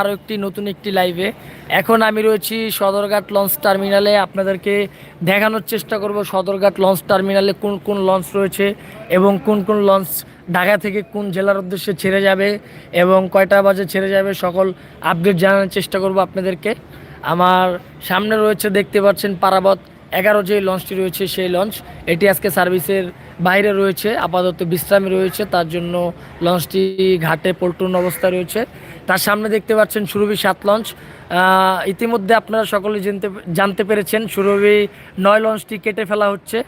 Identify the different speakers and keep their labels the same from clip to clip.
Speaker 1: আরও একটি, নতুন একটি লাইভে এখন আমি রয়েছি সদরঘাট লঞ্চ টার্মিনালে আপনাদেরকে দেখানোর চেষ্টা করব সদরঘাট লঞ্চ টার্মিনালে কোন কোন লঞ্চ রয়েছে এবং কোন কোন লঞ্চ ঢাকা থেকে কোন জেলার উদ্দেশ্যে ছেড়ে যাবে এবং কয়টা বাজে ছেড়ে যাবে সকল আপডেট জানানোর চেষ্টা করব আপনাদেরকে। আমার সামনে রয়েছে, দেখতে পাচ্ছেন, পারাবত এগারো যে লঞ্চটি রয়েছে সেই লঞ্চ এটি আজকে সার্ভিসের বাইরে রয়েছে, আপাতত বিশ্রামে রয়েছে, তার জন্য লঞ্চটি ঘাটে পল্টন অবস্থায় রয়েছে। তার সামনে দেখতে পাচ্ছেন সুরভি সাত লঞ্চ। ইতিমধ্যে আপনারা সকলে জানতে জানতে পেরেছেন সুরভি নয় লঞ্চটি কেটে ফেলা হচ্ছে।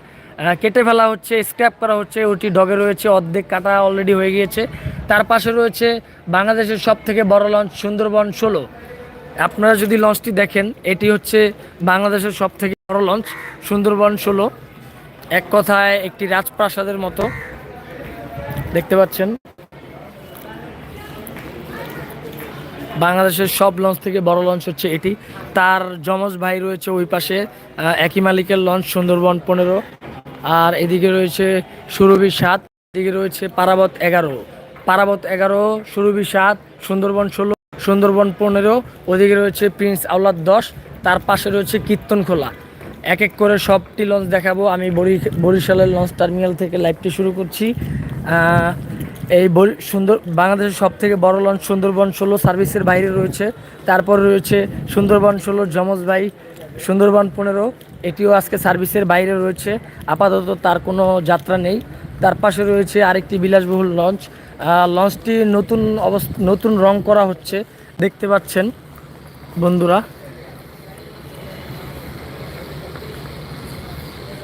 Speaker 1: কেটে ফেলা হচ্ছে স্ক্র্যাপ করা হচ্ছে, ওটি ডগে রয়েছে, অর্ধেক কাটা অলরেডি হয়ে গিয়েছে। তার পাশে রয়েছে বাংলাদেশের সব থেকে বড় লঞ্চ সুন্দরবন ষোলো। আপনারা যদি লঞ্চটি দেখেন, এটি হচ্ছে বাংলাদেশের সব থেকে বড় লঞ্চ সুন্দরবন ষোলো। এক কথায় একটি রাজপ্রাসাদের মতো। দেখতে পাচ্ছেন। বাংলাদেশের সব লঞ্চ থেকে বড় লঞ্চ হচ্ছে এটি। তার যমজ ভাই রয়েছে ওই পাশে একই মালিকের লঞ্চ, সুন্দরবন পনেরো। আর এদিকে রয়েছে সুরভি সাত, এদিকে রয়েছে পারাবত এগারো। পারাবত এগারো, সুরভি সাত, সুন্দরবন ষোলো, সুন্দরবন পনেরো। ওদিকে রয়েছে প্রিন্স আউলাদ দশ। তার পাশে রয়েছে কীর্তনখোলা। এক এক করে সবটি লঞ্চ দেখাবো। আমি বরি বরিশালের লঞ্চ টার্মিনাল থেকে লাইভটি শুরু করছি। এই সুন্দর, বাংলাদেশের সব থেকে বড় লঞ্চ সুন্দরবন ষোলো সার্ভিসের বাইরে রয়েছে। তারপর রয়েছে সুন্দরবন ষোলো যমজ ভাই, সুন্দরবন পনেরো। এটিও আজকে সার্ভিসের বাইরে রয়েছে। আপাতত তার কোনো যাত্রা নেই। তার পাশে রয়েছে আরেকটি বিলাসবহুল লঞ্চ লঞ্চটি নতুন অবস্থা, নতুন রং করা হচ্ছে। দেখতে পাচ্ছেন বন্ধুরা।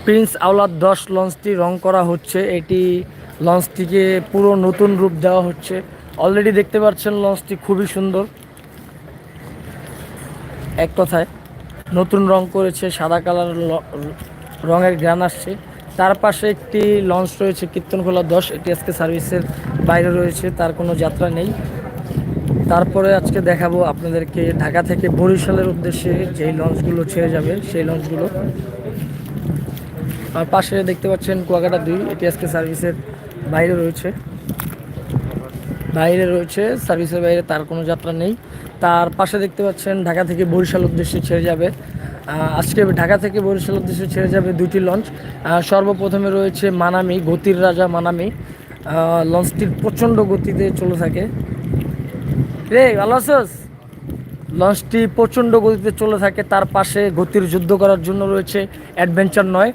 Speaker 1: প্রিন্স আওলাদ দশ লঞ্চটি রং করা হচ্ছে। এটি লঞ্চটিকে পুরো নতুন রূপ দেওয়া হচ্ছে। অলরেডি দেখতে পাচ্ছেন লঞ্চটি খুবই সুন্দর। এক কথায়, নতুন রং করেছে, সাদা কালার রঙের গ্রান আসছে। তার পাশে একটি লঞ্চ রয়েছে, কীর্তনখোলা দশ। এটি আজকে সার্ভিসের বাইরে রয়েছে, তার কোনো যাত্রা নেই। তারপরে আজকে দেখাবো আপনাদেরকে ঢাকা থেকে বরিশালের উদ্দেশ্যে যেই লঞ্চগুলো ছেড়ে যাবে, সেই লঞ্চগুলো। আর পাশে দেখতে পাচ্ছেন কুয়াকাটা দুই এটি আজকে সার্ভিসের বাইরে রয়েছে। বাইরে রয়েছে, সার্ভিসের বাইরে তার কোনো যাত্রা নেই। তার পাশে দেখতে পাচ্ছেন ঢাকা থেকে বরিশাল উদ্দেশ্যে ছেড়ে যাবে। আজকে ঢাকা থেকে বরিশাল উদ্দেশ্যে ছেড়ে যাবে দুটি লঞ্চ। সর্বপ্রথমে রয়েছে মানামি, গতির রাজা মানামি। লঞ্চটির প্রচণ্ড গতিতে চলে থাকে। রে, ভালো আছোস? লঞ্চটি প্রচণ্ড গতিতে চলে থাকে, তার পাশে গতির যুদ্ধ করার জন্য রয়েছে অ্যাডভেঞ্চার নয়।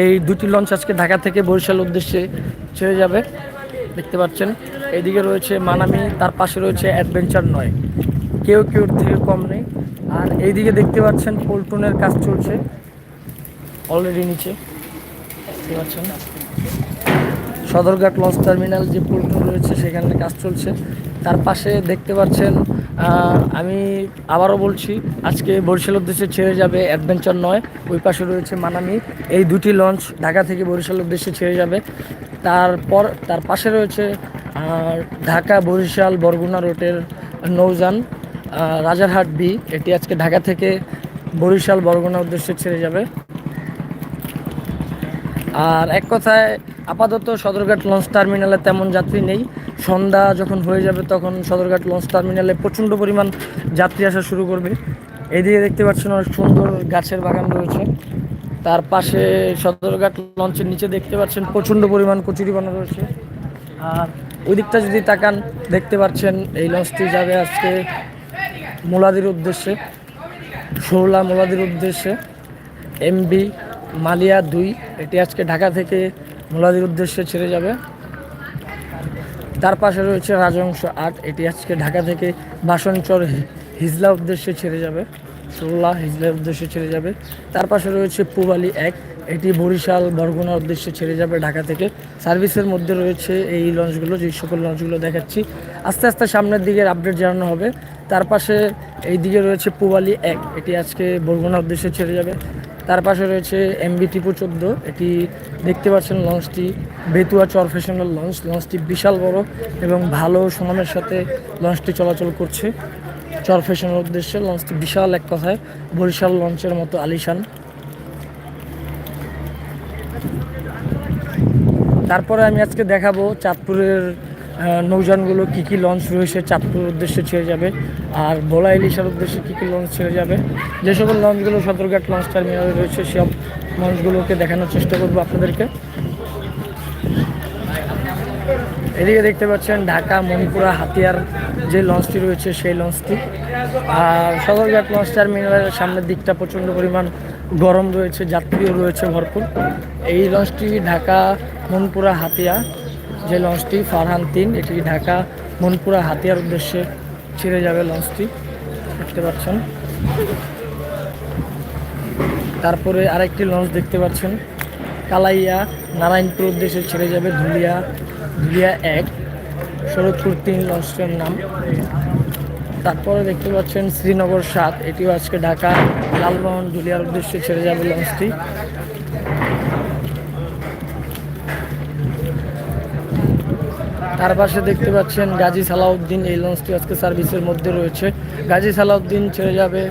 Speaker 1: এই দুটি লঞ্চ আজকে ঢাকা থেকে বরিশাল উদ্দেশ্যে ছেড়ে যাবে, দেখতে পাচ্ছেন। এদিকে রয়েছে মানামি, তার পাশে রয়েছে অ্যাডভেঞ্চার নয়। কেউ কেউ থেকে কম নেই। আর এইদিকে দেখতে পাচ্ছেন, পল্টনের কাজ চলছে। অলরেডি নিচে, দেখতে পাচ্ছেন। সদরঘাট লঞ্চ টার্মিনাল যে পল্টন রয়েছে, সেখানে কাজ চলছে। তার পাশে দেখতে পাচ্ছেন আমি আবারও বলছি, আজকে বরিশাল উদ্দেশ্যে ছেড়ে যাবে অ্যাডভেঞ্চার নয়, ওই পাশে রয়েছে মানামি। এই দুটি লঞ্চ ঢাকা থেকে বরিশাল উদ্দেশ্যে ছেড়ে যাবে। তারপর, তার পাশে রয়েছে ঢাকা, বরিশাল, বরগুনা রোডের নৌজান রাজারহাট বি। এটি আজকে ঢাকা থেকে বরিশাল, বরগুনা উদ্দেশ্যে ছেড়ে যাবে। আর এক কথায় আপাতত সদরঘাট লঞ্চ টার্মিনালে তেমন যাত্রী নেই। সন্ধ্যা যখন হয়ে যাবে তখন সদরঘাট লঞ্চ টার্মিনালে প্রচণ্ড পরিমাণ যাত্রী আসা শুরু করবে। এদিকে দেখতে পাচ্ছেন অনেক সুন্দর গাছের বাগান রয়েছে। তার পাশে সদরঘাট লঞ্চের নিচে দেখতে পাচ্ছেন প্রচণ্ড পরিমাণ কচুরিপানা রয়েছে। আর ওই দিকটা যদি তাকান, দেখতে পাচ্ছেন এই লঞ্চটি যাবে আজকে মোলাদির উদ্দেশ্যে। ষোলা মোলাদির উদ্দেশ্যে। এমবি মালিয়া দুই, এটি আজকে ঢাকা থেকে মোলাদির উদ্দেশ্যে ছেড়ে যাবে। তার পাশে রয়েছে রাজংশ আট, এটি আজকে ঢাকা থেকে বাসনচর হিজলা উদ্দেশ্যে ছেড়ে যাবে। ষোলা হিজলার উদ্দেশ্যে ছেড়ে যাবে। তার পাশে রয়েছে পুবালি এক, এটি বরিশাল, বরগুনা উদ্দেশ্যে ছেড়ে যাবে ঢাকা থেকে। সার্ভিসের মধ্যে রয়েছে এই লঞ্চগুলো, যে সকল লঞ্চগুলো দেখাচ্ছি। আস্তে আস্তে সামনের দিকে আপডেট জানানো হবে। তার পাশে এই দিকে রয়েছে পুবালি এক, এটি আজকে বরগুনা উদ্দেশ্যে ছেড়ে যাবে। তার পাশে রয়েছে এমবি টিপু চোদ্দ। এটি দেখতে পাচ্ছেন লঞ্চটি বেতুয়া চর চরফেশনাল লঞ্চ। লঞ্চটি বিশাল বড় এবং ভালো সুনামের সাথে লঞ্চটি চলাচল করছে। চর চরফেশনের উদ্দেশ্যে লঞ্চটি বিশাল এক কথায় বরিশাল লঞ্চের মতো আলিশান। তারপরে আমি আজকে দেখাবো চাঁদপুরের নৌযানগুলো কী কী লঞ্চ রয়েছে চাঁদপুরের উদ্দেশ্যে ছেড়ে যাবে, আর ভোলা ইলিশার উদ্দেশ্যে কী কী লঞ্চ ছেড়ে যাবে। যে সকল লঞ্চগুলো সদরঘাট লঞ্চ টার্মিনালে রয়েছে, সব লঞ্চগুলোকে দেখানোর চেষ্টা করব আপনাদেরকে। এদিকে দেখতে পাচ্ছেন ঢাকা, মণিপুরা, হাতিয়ার যে লঞ্চটি রয়েছে, সেই লঞ্চটি আর সদরঘাট লঞ্চ টার্মিনালের সামনের দিকটা প্রচণ্ড পরিমাণ গরম রয়েছে, যাত্রীও রয়েছে ভরপুর। এই লঞ্চটি ঢাকা মনপুরা হাতিয়া। যে লঞ্চটি ফারহান তিন, এটি ঢাকা মনপুরা হাতিয়ার উদ্দেশ্যে ছেড়ে যাবে লঞ্চটি। দেখতে পাচ্ছেন। তারপরে আরেকটি লঞ্চ দেখতে পাচ্ছেন। কালাইয়া নারায়ণপুর উদ্দেশ্যে ছেড়ে যাবে ধুলিয়া ধুলিয়া এক। শরৎপুর তিন লঞ্চটির নাম। তারপরে দেখতে পাচ্ছেন শ্রীনগর সাত। এটিও আজকে ঢাকা লালমোহন ধুলিয়ার উদ্দেশ্যে ছেড়ে যাবে লঞ্চটি। তার পাশে দেখতে পাচ্ছেন গাজী সালাউদ্দিন এই লঞ্চটি আজকে সার্ভিসের মধ্যে রয়েছে। গাজী সালাউদ্দিন ছেড়ে যাবে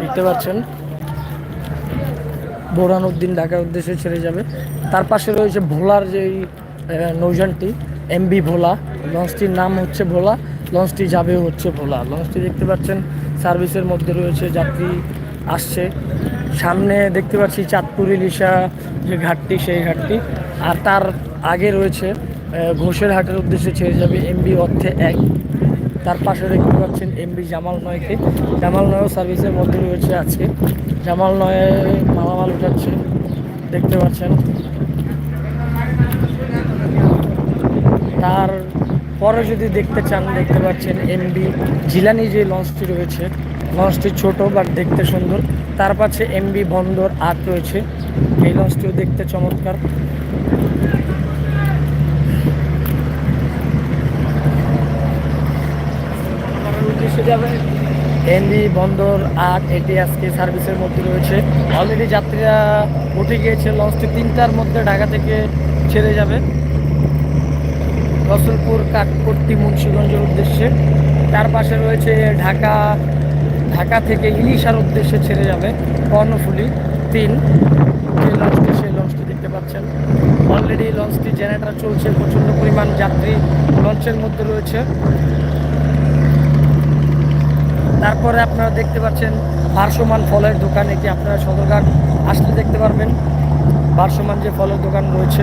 Speaker 1: দেখতে পাচ্ছেন। বোরানুদ্দিন ঢাকার উদ্দেশ্যে ছেড়ে যাবে। তার পাশে রয়েছে ভোলার যেই আহ, নৌযানটি এমবি ভোলা। লঞ্চটির নাম হচ্ছে ভোলা লঞ্চটি যাবে হচ্ছে ভোলা। লঞ্চটি দেখতে পাচ্ছেন সার্ভিসের মধ্যে রয়েছে যাত্রী আসছে। সামনে দেখতে পাচ্ছি চাঁদপুর ইলিশা যে ঘাটটি সেই ঘাটটি। আর তার আগে রয়েছে ঘোষের হাটের উদ্দেশ্যে ছেড়ে যাবে এমবি অর্থে এক। তার পাশে দেখতে পাচ্ছেন এমবি জামাল নয়কে। জামাল নয়ও সার্ভিসের মধ্যে রয়েছে আছে। জামাল নয়ে মালামাল উঠাচ্ছে। দেখতে পাচ্ছেন। তার পরে যদি দেখতে চান, দেখতে পাচ্ছেন এমবি জিলানি যে লঞ্চটি রয়েছে। লঞ্চটি ছোট বাট দেখতে সুন্দর। তার পাশে এমবি বন্দর আট রয়েছে। এই লঞ্চটিও দেখতে চমৎকার। এমবি বন্দর আট, এটি আজকে সার্ভিসের মধ্যে রয়েছে। অলরেডি যাত্রীরা উঠে গিয়েছে, লঞ্চটি তিনটার মধ্যে ঢাকা থেকে ছেড়ে যাবে। রসুলপুর, কাঠপট্টি, মুন্সিগঞ্জের উদ্দেশ্যে। তার পাশে রয়েছে ঢাকা ঢাকা থেকে ইলিশার উদ্দেশ্যে ছেড়ে যাবে কর্ণফুলি তিন। যে লঞ্চটি, সেই লঞ্চটি দেখতে পাচ্ছেন। অলরেডি লঞ্চটি, জেনারেটর চলছে, প্রচণ্ড পরিমাণ যাত্রী লঞ্চের মধ্যে রয়েছে। তারপরে আপনারা দেখতে পাচ্ছেন ভারসমান ফলের দোকান, এটি আপনারা সদরঘাট আসলে দেখতে পারবেন। ভারসমান যে ফলের দোকান রয়েছে,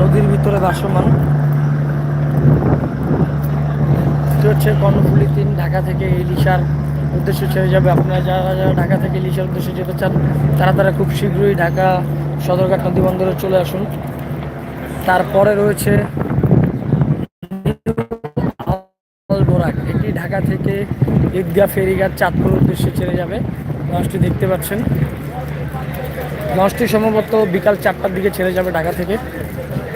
Speaker 1: নদীর ভিতরে ভাসমান হচ্ছে কর্ণফুলি তিন, ঢাকা থেকে ইলিশার উদ্দেশ্যে ছেড়ে যাবে। আপনারা যারা যারা ঢাকা থেকে ইলিশার উদ্দেশ্যে যেতে চান, তারা তারা খুব শীঘ্রই ঢাকা সদরঘাট নদী বন্দরে চলে আসুন। তারপরে রয়েছে ঢাকা থেকে ঈদগাহ ফেরিঘাট চাঁদপুর উদ্দেশ্যে ছেড়ে যাবে। লঞ্চটি দেখতে পাচ্ছেন। লঞ্চটি সম্ভবত বিকাল চারটার দিকে ছেড়ে যাবে ঢাকা থেকে।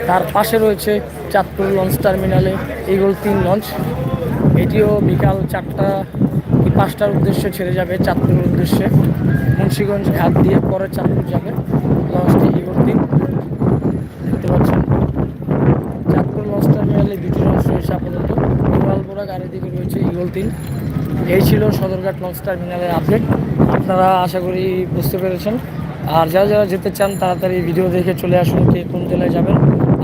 Speaker 1: তার পাশে রয়েছে চাঁদপুর লঞ্চ টার্মিনালে ইগল তিন লঞ্চ। এটিও বিকাল চারটা কি পাঁচটার উদ্দেশ্যে ছেড়ে যাবে চাঁদপুরের উদ্দেশ্যে। মুন্সীগঞ্জ ঘাট দিয়ে পরে চাঁদপুর যাবে লঞ্চটি ইগল তিন দেখতে পাচ্ছেন চাঁদপুর লঞ্চ টার্মিনালে দুটি লঞ্চ রয়েছে আপাতত গোয়ালবোড়া গাড়ি দিকে তিন। এই ছিল সদরঘাট লঞ্চ টার্মিনালের আপডেট। আপনারা আশা করি বুঝতে পেরেছেন। আর যারা যারা যেতে চান, তাড়াতাড়ি ভিডিও দেখে চলে আসুন, কে কোন জেলায় যাবেন।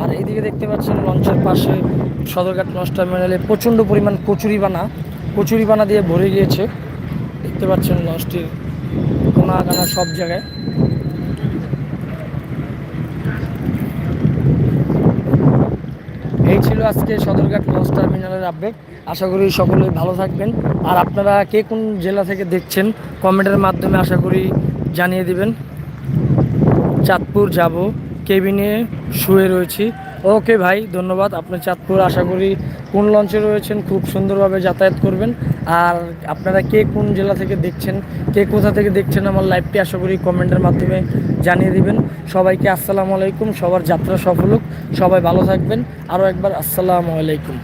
Speaker 1: আর এইদিকে দেখতে পাচ্ছেন, লঞ্চের পাশে সদরঘাট লঞ্চ টার্মিনালে প্রচণ্ড পরিমাণ কচুরিপানা কচুরিপানা দিয়ে ভরে গিয়েছে। দেখতে পাচ্ছেন লঞ্চটির কোনা কানা সব জায়গায়। ছিল আজকে সদরঘাট লঞ্চ টার্মিনালের আপডেট আশা করি সকলেই ভালো থাকবেন। আর আপনারা কে কোন জেলা থেকে দেখছেন কমেন্টের মাধ্যমে আশা করি জানিয়ে দিবেন। চাঁদপুর যাব। কেবিনে শুয়ে রয়েছি। ওকে ভাই, ধন্যবাদ। আপনি চাঁদপুর, আশা করি কোন লঞ্চে রয়েছেন, খুব সুন্দরভাবে যাতায়াত করবেন। আর আপনারা কে কোন জেলা থেকে দেখছেন, কে কোথা থেকে দেখছেন আমার লাইভটি, আশা করি কমেন্টের মাধ্যমে জানিয়ে দিবেন। সবাইকে আসসালামু আলাইকুম, সবার যাত্রা সফল হোক। সবাই ভালো থাকবেন। আরও একবার আসসালামু আলাইকুম।